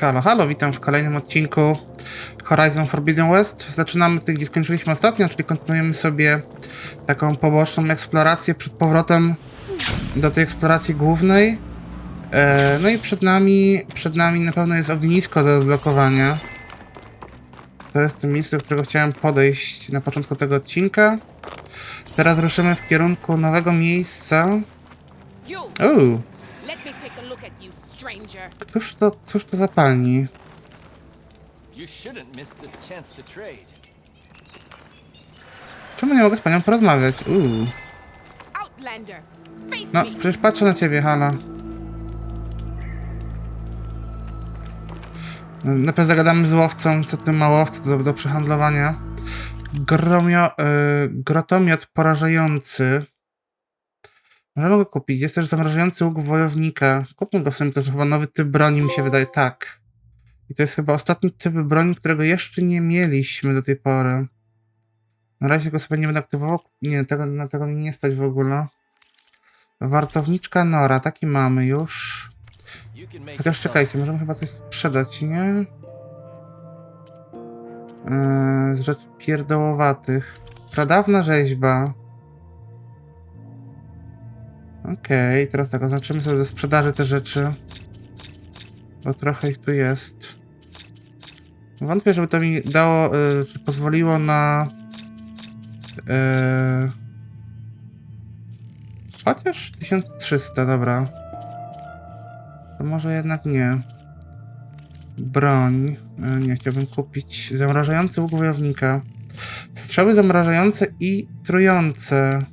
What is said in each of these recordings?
Halo, halo, witam w kolejnym odcinku Horizon Forbidden West. Zaczynamy tutaj, gdzie skończyliśmy ostatnio, czyli kontynuujemy sobie taką poboczną eksplorację przed powrotem do tej eksploracji głównej. E, no i przed nami, przed nami na pewno jest ognisko do odblokowania. To jest to miejsce, do którego chciałem podejść na początku tego odcinka. Teraz ruszymy w kierunku nowego miejsca. Uuu, let me take a look at you, stranger. Cóż to, cóż to za pani? Czemu nie mogę z panią porozmawiać? Uuu. No, przecież patrzę na ciebie, halo. Najpierw zagadamy z łowcą, co ty ma łowca do, do przehandlowania. Gromio, y, grotomiot porażający. Możemy go kupić. Jest też zamrażający łuk wojownika. Kupmy go sobie, to jest chyba nowy typ broni, mi się wydaje. Tak. I to jest chyba ostatni typ broni, którego jeszcze nie mieliśmy do tej pory. Na razie go sobie nie będę aktywował. Nie, tego, na tego mi nie stać w ogóle. Wartowniczka Nora, taki mamy już. Chociaż czekajcie, możemy chyba coś sprzedać, nie? Eee, z rzeczy pierdołowatych. Pradawna rzeźba. Okej, teraz tak, oznaczymy sobie do sprzedaży te rzeczy. Bo trochę ich tu jest. Wątpię, żeby to mi dało, y, pozwoliło na... y, Chociaż 1300, dobra. To może jednak nie. Broń. E, Nie chciałbym kupić. Zamrażający łuk wojownika. Strzały zamrażające i trujące.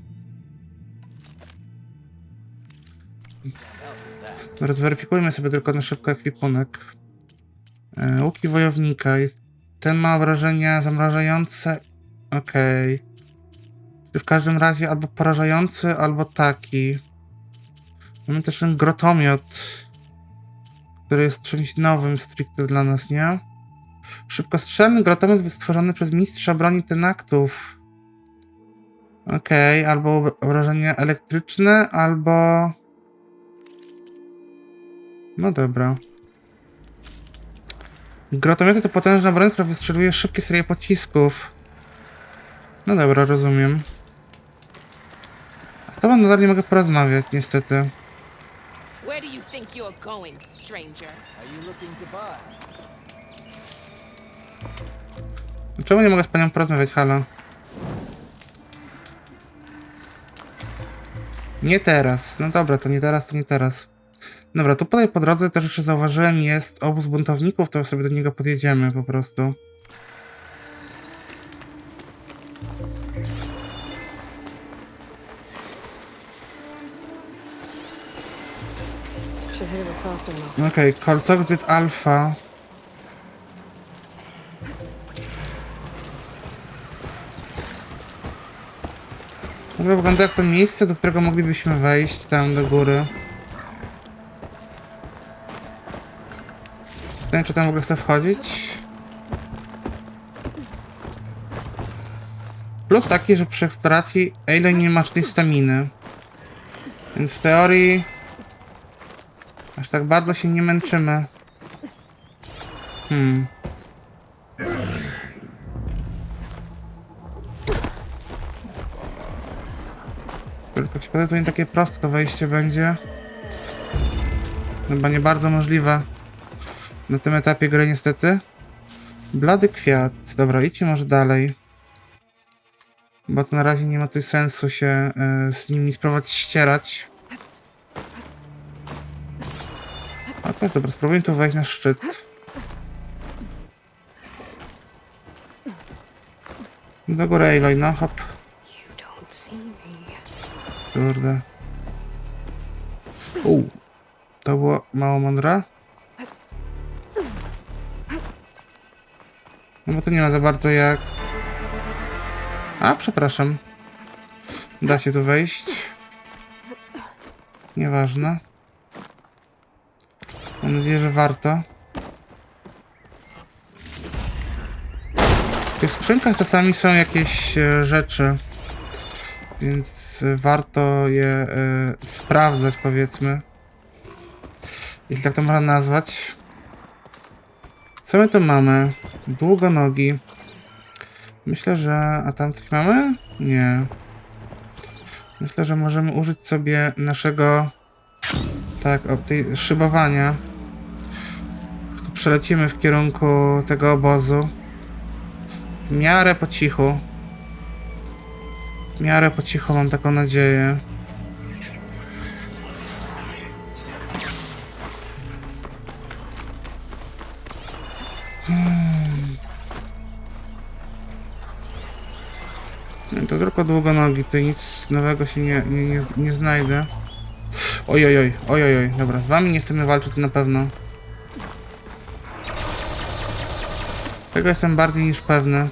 Dobra, Zweryfikujmy sobie tylko na szybko ekwipunek. E, Łuki wojownika. Ten ma obrażenia zamrażające. Okej. Czyli W każdym razie albo porażający, albo taki. Mamy też ten grotomiot, który jest czymś nowym stricte dla nas, nie? Szybkostrzelny grotomiot stworzony przez mistrza broni Tenaktów. Okej, albo obrażenia elektryczne, albo... No dobra. Grotomioty to potężna broń, która wystrzeliwuje szybkie serie pocisków. No dobra, rozumiem. Z tobą nadal nie mogę porozmawiać, niestety. Where do you think you're going, stranger? Are you looking to buy? Czemu nie mogę z panią porozmawiać, halo? Nie teraz. No dobra, to nie teraz, to nie teraz. Dobra, tu tutaj po drodze też jeszcze zauważyłem jest obóz buntowników, to sobie do niego podjedziemy po prostu. Should hit it with fast enough. Okej, kolcowzbyt alfa. Ogóle wygląda jak to miejsce, do którego moglibyśmy wejść tam do góry. Nie czy tam w ogóle wchodzić. Plus taki, że przy eksploracji Aloy nie ma żadnej staminy. Więc w teorii Aż tak bardzo się nie męczymy. Hmm. Tylko się to nie takie proste to wejście będzie. Chyba nie bardzo możliwe. Na tym etapie gry niestety. Blady kwiat. Dobra, idźcie może dalej. Bo to na razie nie ma tutaj sensu się y, z nimi spróbować ścierać. A tak, dobra, spróbujmy tu wejść na szczyt. Do góry, Aloy, no hop. Kurde. U, to było mało mądre. No bo to nie ma za bardzo jak... A, przepraszam. Da się tu wejść. Nieważne. Mam nadzieję, że warto. W skrzynkach czasami są jakieś e, rzeczy, więc e, warto je e, sprawdzać, powiedzmy. Jeśli tak to można nazwać. Co my tu mamy? Długonogi. Myślę, że... A tam coś mamy? Nie. Myślę, że możemy użyć sobie naszego... Tak, o, tej szybowania. Przelecimy w kierunku tego obozu. W miarę po cichu. W miarę po cichu mam taką nadzieję. To tylko długonogi, tutaj nic nowego się nie, nie, nie, nie znajdę. Ojojoj, ojojoj, dobra, z wami nie chcemy walczyć na pewno. Tego jestem bardziej niż pewny.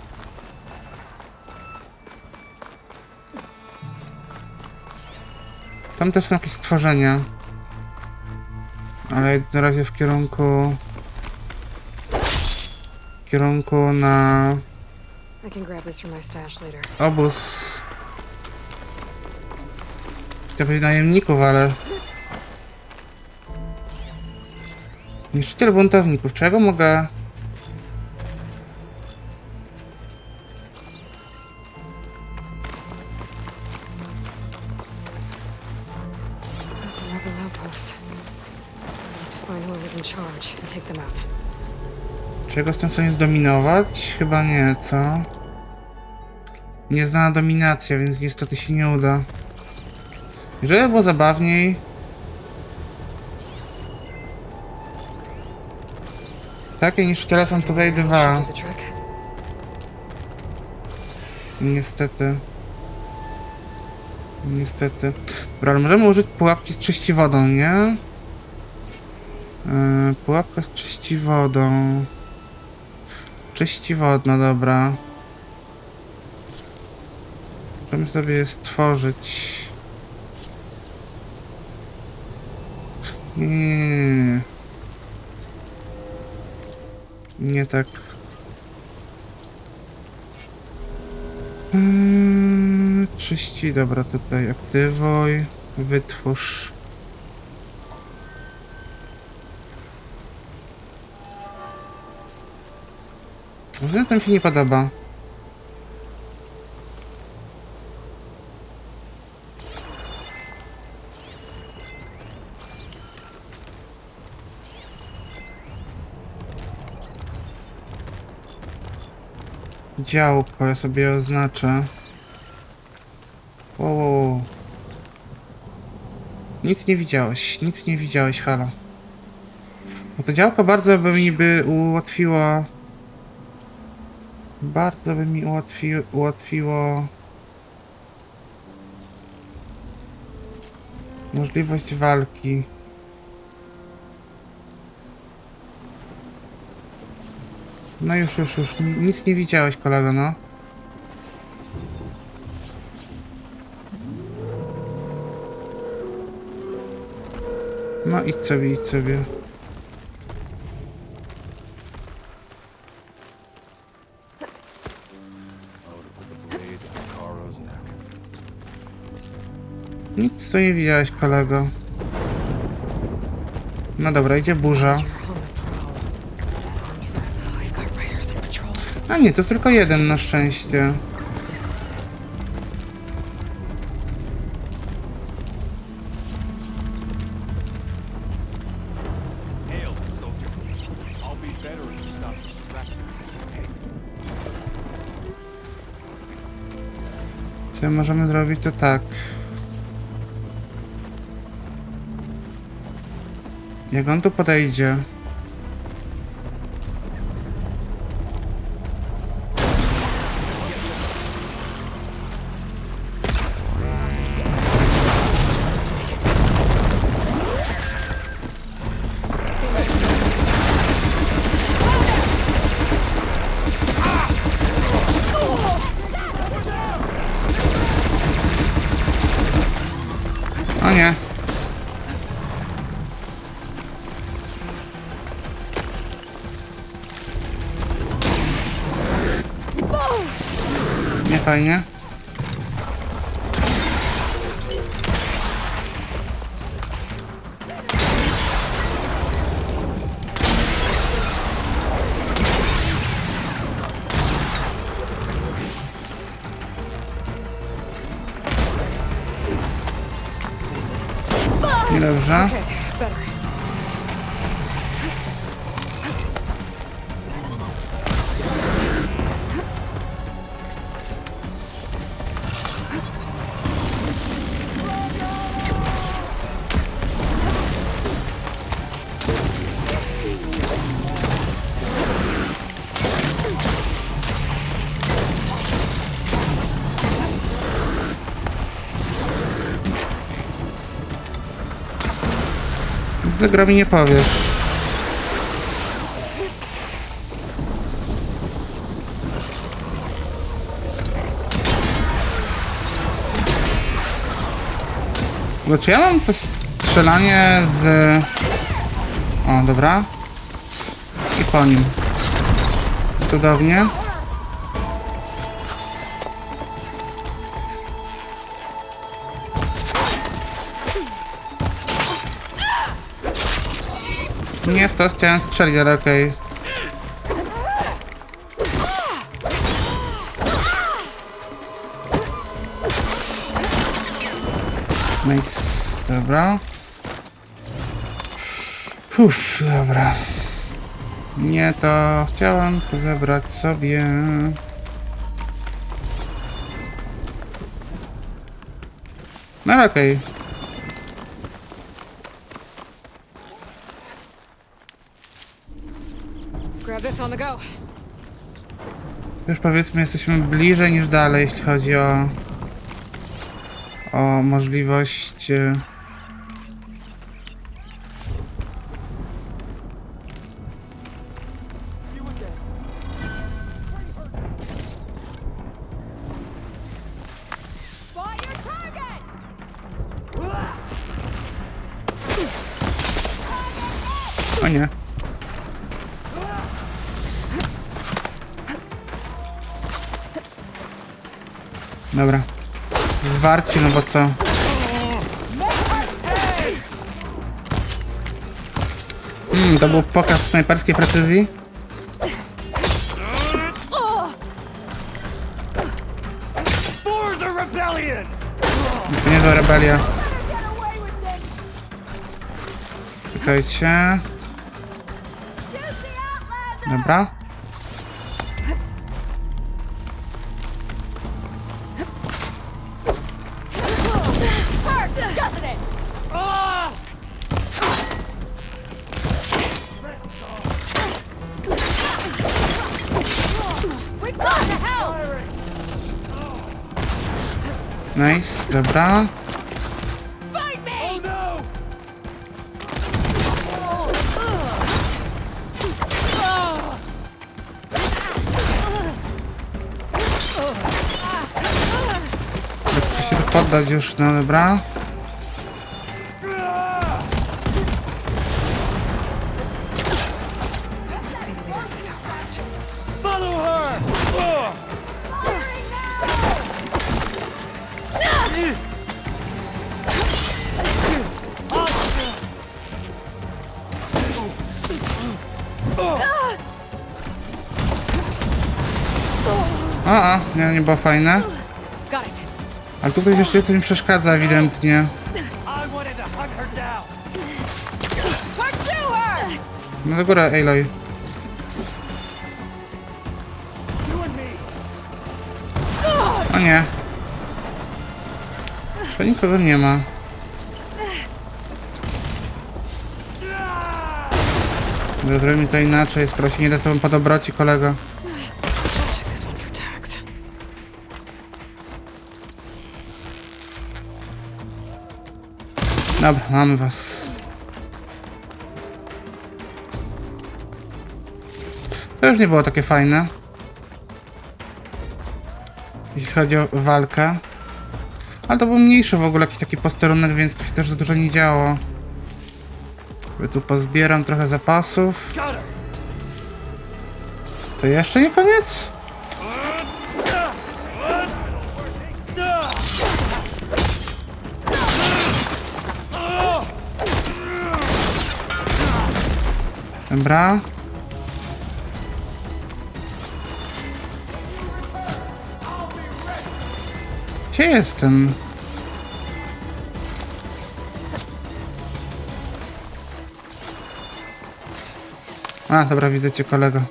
Tam też są jakieś stworzenia. Ale na razie w kierunku... W kierunku na I can grab this from my stash later. obóz. Najemników, ale... Niszczyciel buntowników. Czego mogę... Czego jestem w stanie zdominować? Chyba nie, co? Nieznana dominacja, więc niestety się nie uda. Żeby było zabawniej... Takie niszczyciele są tutaj dwa. Niestety. Niestety. Dobra, ale możemy użyć pułapki z czyści wodą, nie? Yy, pułapka z czyści wodą. Czyści wodna, dobra. Możemy sobie stworzyć. Nie, nie, nie, tak. Mm, Czyści, dobra, tutaj aktywuj, wytwórz. Zatem mi się nie podoba. Działko, ja sobie oznaczę. Wow, wow, wow. Nic nie widziałeś, nic nie widziałeś, halo. Bo to działko bardzo by mi by ułatwiło... Bardzo by mi ułatwi, ułatwiło... Możliwość walki. No już, już, już. Ni- Nic nie widziałeś, kolego, no. No idź sobie, idź sobie. Tu nie widziałeś, kolego. No dobra, idzie burza. A nie, to tylko jeden na szczęście. Co możemy zrobić, to tak. Jak on tu podejdzie. Nie fajnie. Za gra mi nie powiesz. Czy ja mam to strzelanie z... O, dobra. I po nim. Cudownie. Nie w to chciałem strzelić, ale okej. Nice, dobra. Uff, dobra. Nie to chciałem to zebrać sobie. No okej. Grab this Już powiedzmy jesteśmy bliżej niż dalej, jeśli chodzi o o możliwość e, O. Dobra. Zwarci, no bo co? Hmm, to był pokaz snajperskiej precyzji? To nie do rebelia. Czekajcie. Dobra. Nice, dobra. Chcę się poddać już, no dobra. Było fajne. Ale tutaj jeszcze coś mi przeszkadza ewidentnie. No do góry, Aloy. O nie. To nikogo nie ma. Dobra, zrobimy to inaczej, skoro się nie da z tobą podobroci, kolego. Dobra, mamy was. To już nie było takie fajne. Jeśli chodzi o walkę. Ale to był mniejszy w ogóle jakiś taki posterunek, więc to się też za dużo nie działo. Sobie tu pozbieram trochę zapasów. To jeszcze nie koniec? Dobra. Gdzie jest ten? A, dobra, widzę cię kolego.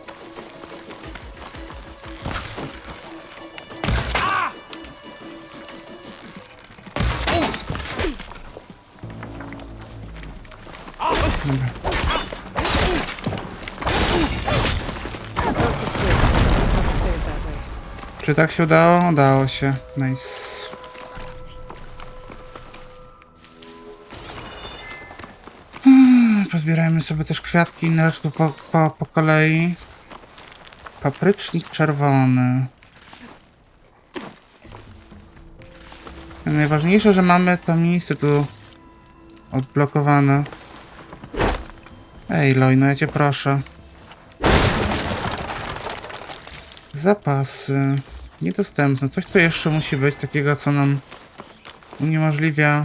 Czy tak się udało? Udało się. Nice. Hmm, Pozbierajmy sobie też kwiatki inne po, po, po kolei. Paprycznik czerwony. Najważniejsze, że mamy to miejsce tu odblokowane. Ej, Loj, no ja cię proszę. Zapasy. Niedostępne. Coś tu jeszcze musi być takiego, co nam uniemożliwia.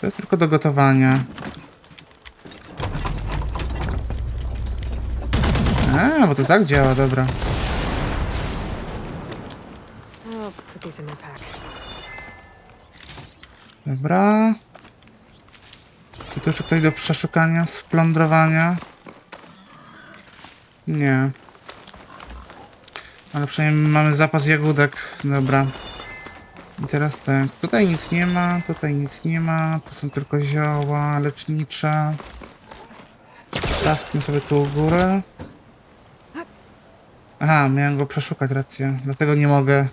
To jest tylko do gotowania. A, bo to tak działa, dobra. Dobra. Czy tu jeszcze ktoś do przeszukania, splądrowania? Nie. Ale przynajmniej mamy zapas jagódek. Dobra. I teraz tak. Tutaj nic nie ma, tutaj nic nie ma. Tu są tylko zioła lecznicze. Stawmy sobie tu u góry. Aha, miałem go przeszukać, rację. Dlatego nie mogę.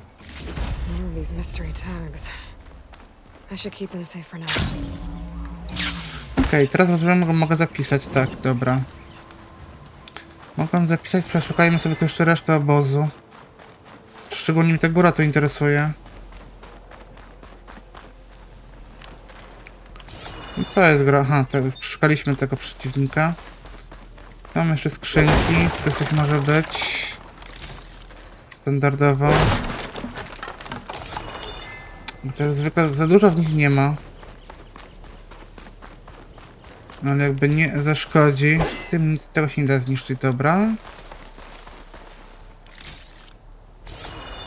Okej, teraz rozumiem, go mogę zapisać. Tak, dobra. Mogę zapisać, przeszukajmy sobie tu jeszcze resztę obozu. Szczególnie mnie ta góra tu interesuje. I co jest gra? Aha, tak, przeszukaliśmy tego przeciwnika. Tam jeszcze skrzynki, których coś może być. Standardowo. To zwykle za dużo w nich nie ma. No, Ale jakby nie zaszkodzi. Tym nic tego się nie da zniszczyć, dobra.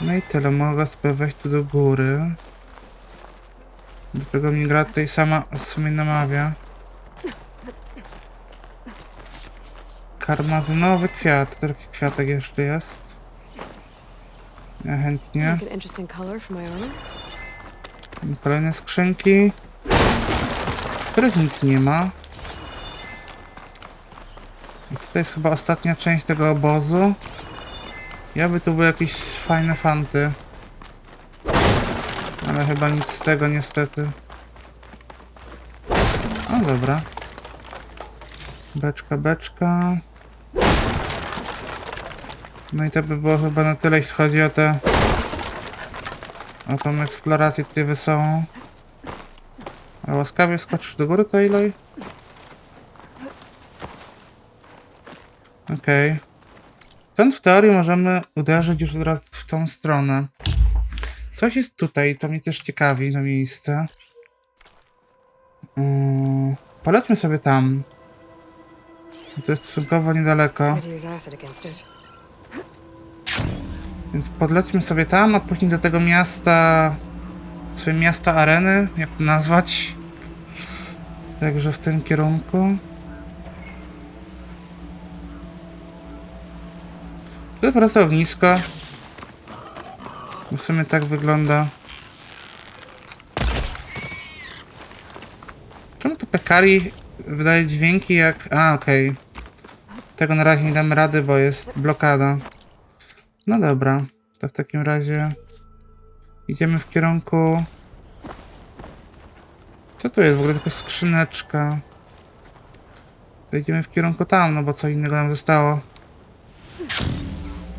No i tyle, mogę sobie wejść tu do góry. Do tego mi gra tutaj sama w sumie namawia. Karmazynowy kwiat, taki kwiatek jeszcze jest. Ja chętnie. Kolejne skrzynki, w których nic nie ma. I tutaj jest chyba ostatnia część tego obozu. Ja by tu były jakieś fajne fanty. Ale chyba nic z tego niestety. No dobra. Beczka, beczka. No i to by było chyba na tyle, jeśli chodzi o te o tą eksplorację tutaj wesołą. A łaskawie skoczysz do góry, Taylor? Okej. Stąd w teorii możemy uderzyć już od razu tą stronę. Coś jest tutaj, to mnie też ciekawi, to miejsce. Yy, polećmy sobie tam. To jest stosunkowo niedaleko. Więc podlećmy sobie tam, a później do tego miasta, sobie miasta areny, jak to nazwać. Także w tym kierunku. To jest po prostu ognisko. W sumie tak wygląda. Czemu to Pekari wydaje dźwięki jak... A, okej. Tego na razie nie damy rady, bo jest blokada. No dobra, to w takim razie idziemy w kierunku. Co tu jest? W ogóle tylko skrzyneczka. To idziemy w kierunku tam, no bo co innego nam zostało.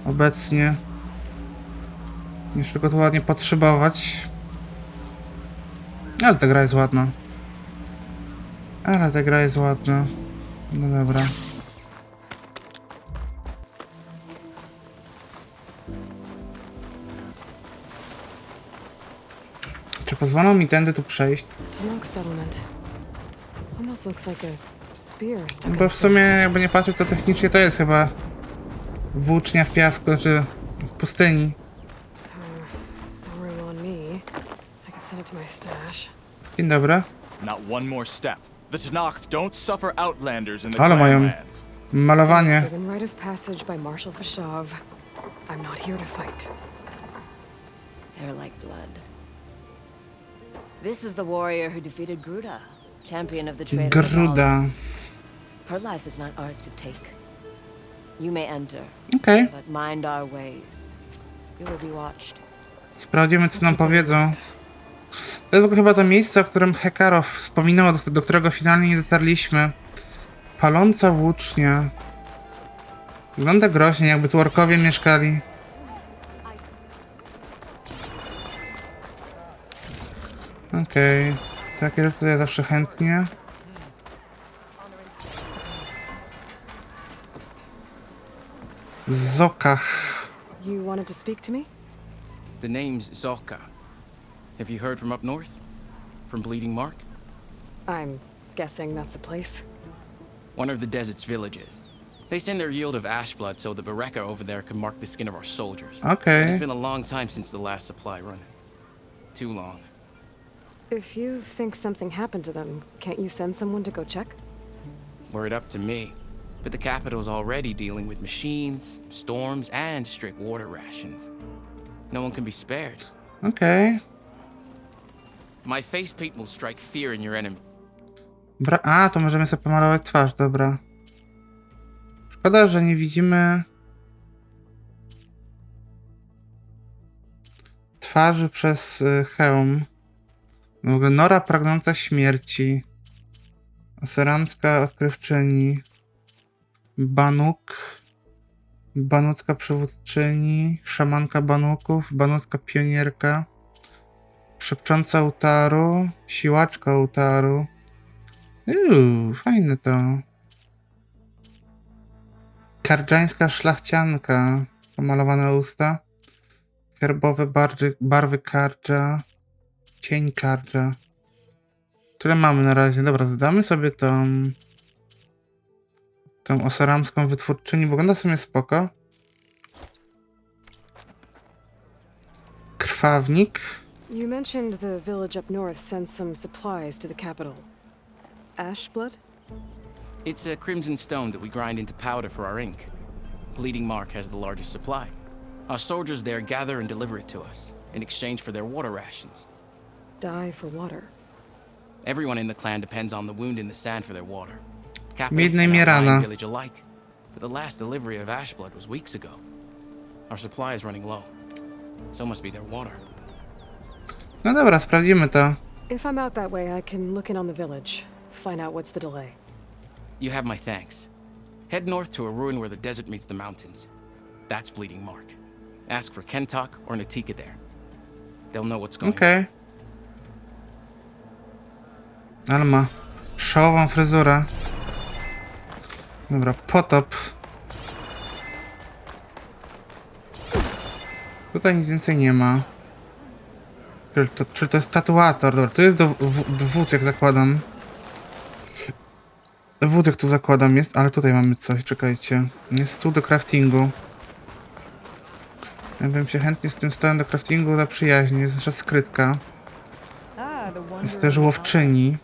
Obecnie. Jeszcze go tu ładnie potrzebować. Ale ta gra jest ładna. Ale ta gra jest ładna. No dobra. Czy pozwolą mi tędy tu przejść? Bo w sumie, jakby nie patrzeć, to technicznie to jest chyba włócznia w piasku, czy w pustyni. No room on me. I could send it to my stash. Dzień dobry. Not one more step. The Tenakth don't suffer outlanders in the Ale mają Clanlands. malowanie. Given right of passage by Marshal Fashav. I'm not here to fight. They're like blood. This is the warrior who defeated Gruda, champion of the trade. Gruda. Her life is not ours to take. You may enter, Okej, but mind our ways. You will be watched. sprawdzimy co nam powiedzą. To jest chyba to miejsce, o którym Hekarow wspominał, do, do którego finalnie nie dotarliśmy. Paląca włócznia. Wygląda groźnie, jakby tu orkowie mieszkali. Okej, takie rzeczy ja zawsze chętnie. Zokach. You wanted to speak to me? The name's Zolka. Have you heard from up north? From Bleeding Mark? I'm guessing that's a place. One of the desert's villages. They send their yield of ash blood so the Bereka over there can mark the skin of our soldiers. Okay. It's been a long time since the last supply run. Too long. If you think something happened to them, can't you send someone to go check? Were it up to me. But the capital's already dealing with machines, storms, and strict water rations. No one can be spared. Okej. My face paint will strike fear in your enemy. Bra A, to możemy sobie pomalować twarz, dobra. Szkoda, że nie widzimy twarzy przez y, hełm. W ogóle Nora pragnąca śmierci. Oseramska odkrywczyni. Banuk. Banucka przywódczyni. Szamanka Banuków. Banucka pionierka. Szepcząca Utaru. Siłaczka Utaru. Uuu, fajne to. Kardżańska szlachcianka. Pomalowane usta. Herbowe barwy, barwy kardża. Cień kardża. Tyle mamy na razie. Dobra, dodamy sobie tą... Tą osaramską wytwórczyni. Wygląda w sumie spoko. Krwawnik. You mentioned the village up north sends some supplies to the capital. Ash blood? It's a crimson stone that we grind into powder for our ink. Bleeding Mark has the largest supply. Our soldiers there gather and deliver it to us in exchange for their water rations. Die for water. Everyone in the clan depends on the wound in the sand for their water. Capital and outlying Mirana. village alike. But the last delivery of ash blood was weeks ago. Our supply is running low. So must be their water. No dobra, sprawdzimy to. If I'm out that way, I can look in on the village, find out what's the delay. You have my thanks. Head north to a ruin where the desert meets the mountains. That's Bleeding Mark. Ask for Kentok or Natika there. They'll know what's going Okej. Ale ma szałową fryzurę. Dobra, potop. Tutaj nic więcej nie ma. Czy to, czy to jest tatuator? Dobra, to jest do, w, jak zakładam. Wódz, jak tu zakładam jest, ale tutaj mamy coś, czekajcie. Jest stół do craftingu. Ja bym się chętnie z tym stołem do craftingu zaprzyjaźnił, jest nasza skrytka. Jest też łowczyni.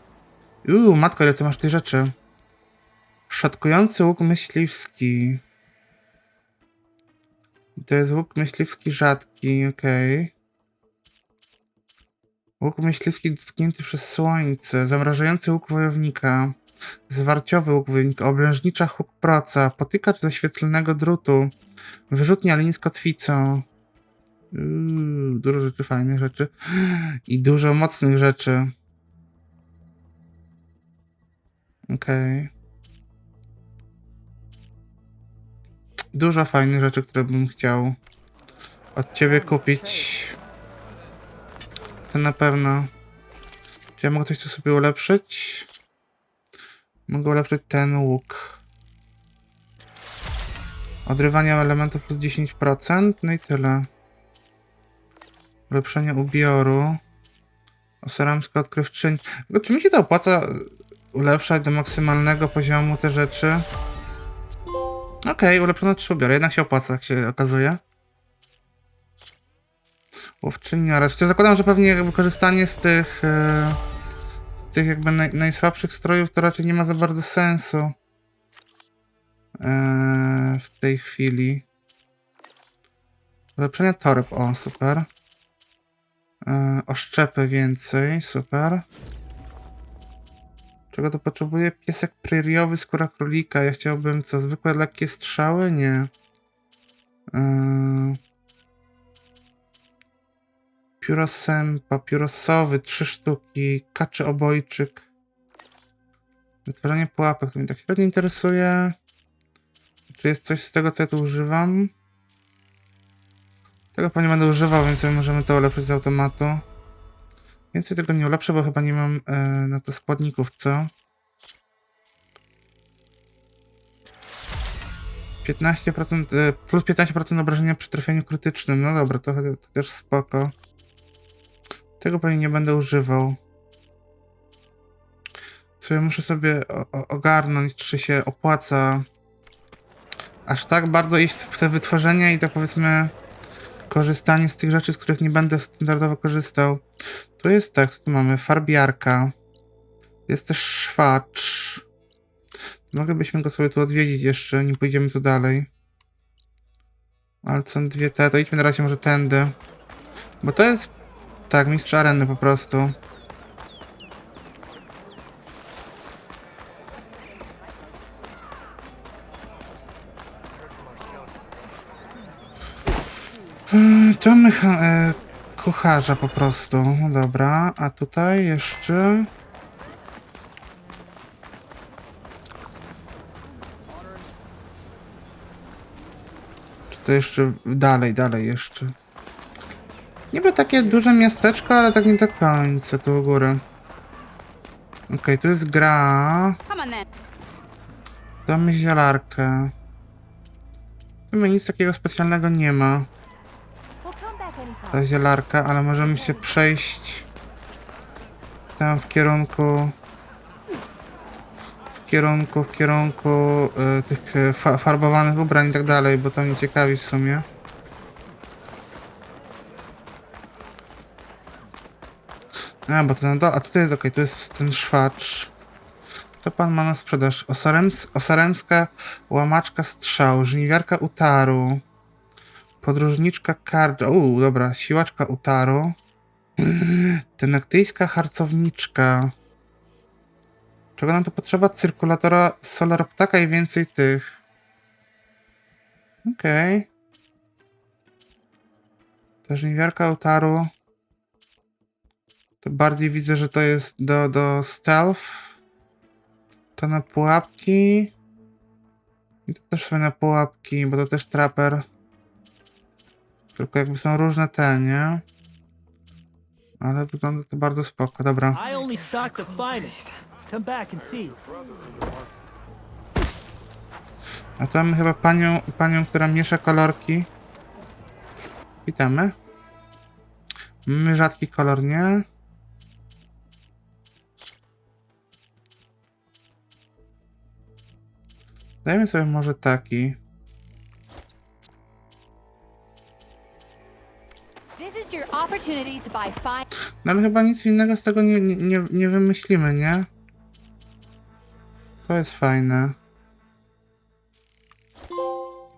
Uuu, matko, ile ty masz tej rzeczy. Szatkujący łuk myśliwski. To jest łuk myśliwski rzadki, okej. Łuk myśliwski dotknięty przez słońce. Zamrażający łuk wojownika. Zwarciowy łuk wojownika. Oblężnicza huk proca. Potykacz do świetlnego drutu. Wyrzutnia linii z kotwicą. Uuu, dużo rzeczy, fajnych rzeczy. I dużo mocnych rzeczy. Okej. Dużo fajnych rzeczy, które bym chciał od ciebie kupić. Na pewno. Czy ja mogę coś tu sobie ulepszyć? Mogę ulepszyć ten łuk. Odrywanie elementów plus 10%. No i tyle. Ulepszenie ubioru. Oseramska odkrywczyni. Czy mi się to opłaca ulepszać do maksymalnego poziomu te rzeczy? Okej, ulepszono trzy ubiory. Jednak się opłaca, jak się okazuje. Łowczyni oraz... Zakładam, że pewnie jakby korzystanie z tych... E, tych jakby naj, najsłabszych strojów to raczej nie ma za bardzo sensu eee, w tej chwili. Ulepszenie toreb, o super. Eee, oszczepy więcej, super. Czego to potrzebuję? Piesek preriowy, skóra królika. Ja chciałbym co? Zwykłe lekkie strzały? Nie. Eee, Pióro sępa, piórosowy, trzy sztuki, kaczy obojczyk. Wytwarzanie pułapek, to mnie tak średnio interesuje. Czy jest coś z tego, co ja tu używam? Tego pewnie będę używał, więc sobie możemy to ulepszyć z automatu. Więcej tego nie ulepszę, bo chyba nie mam e, na to składników, co? 15% e, plus 15% obrażenia przy trafieniu krytycznym. No dobra, to, to też spoko. Tego pewnie nie będę używał. Sobie muszę sobie ogarnąć, czy się opłaca aż tak bardzo iść w te wytworzenia i tak powiedzmy korzystanie z tych rzeczy, z których nie będę standardowo korzystał. Tu jest tak, co tu mamy? Farbiarka. Jest też szwacz. Moglibyśmy go sobie tu odwiedzić jeszcze, nie pójdziemy tu dalej. Ale są dwie te, to idźmy na razie może tędy. Bo to jest tak, mistrz areny po prostu. Hmm, To mecha... E, kucharza po prostu. Dobra, a tutaj jeszcze... To jeszcze... Dalej, dalej jeszcze. Niby takie duże miasteczko, ale tak nie do końca tu u góry. Okej, tu jest gra. Damy zielarkę. W sumie nic takiego specjalnego nie ma. Ta zielarka, ale możemy się przejść tam w kierunku w kierunku, w kierunku y, tych y, fa farbowanych ubrań i tak dalej, bo to mnie ciekawi w sumie. A, bo to na dole, a tutaj jest okej, to jest ten szwacz. Co pan ma na sprzedaż? Osarems, osaremska łamaczka strzał, żniwiarka utaru, podróżniczka kard... Uuu, dobra, siłaczka utaru, tenektyjska harcowniczka. Czego nam tu potrzeba? Cyrkulatora solaroptaka i więcej tych. Okej. Ta żniwiarka utaru. Bardziej widzę, że to jest do, do stealth. To na pułapki. I to też sobie na pułapki, bo to też trapper. Tylko jakby są różne te, nie? Ale wygląda to bardzo spoko, dobra. I only stock the finest. Come back and see. A to mamy chyba panią, panią, która miesza kolorki. Witamy. Mamy rzadki kolor, nie? Dajmy sobie może taki. No ale chyba nic innego z tego nie, nie, nie, wymyślimy, nie? To jest fajne.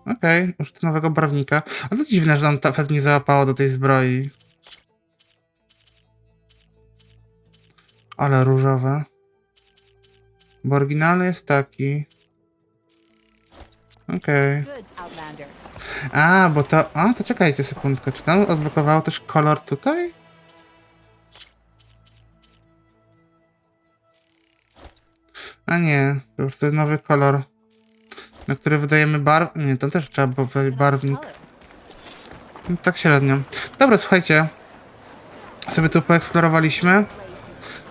Okej, już do nowego barwnika. A to dziwne, że nam ta Fed nie załapało do tej zbroi. Ale różowe. Bo oryginalny jest taki. Okej. Outlander. A, bo to... A, to czekajcie sekundkę. Czy tam odblokowało też kolor tutaj? A nie, to już to jest nowy kolor, na który wydajemy barw... Nie, to też trzeba było wydać barwnik. No, tak średnio. Dobra, słuchajcie. Sobie tu poeksplorowaliśmy.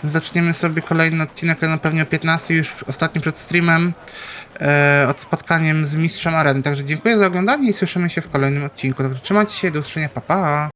Zaczniemy sobie kolejny odcinek, na pewnie o 15, już ostatni przed streamem, e, od spotkaniem z Mistrzem Areny. Także dziękuję za oglądanie i słyszymy się w kolejnym odcinku. Także trzymajcie się, do usłyszenia, pa pa!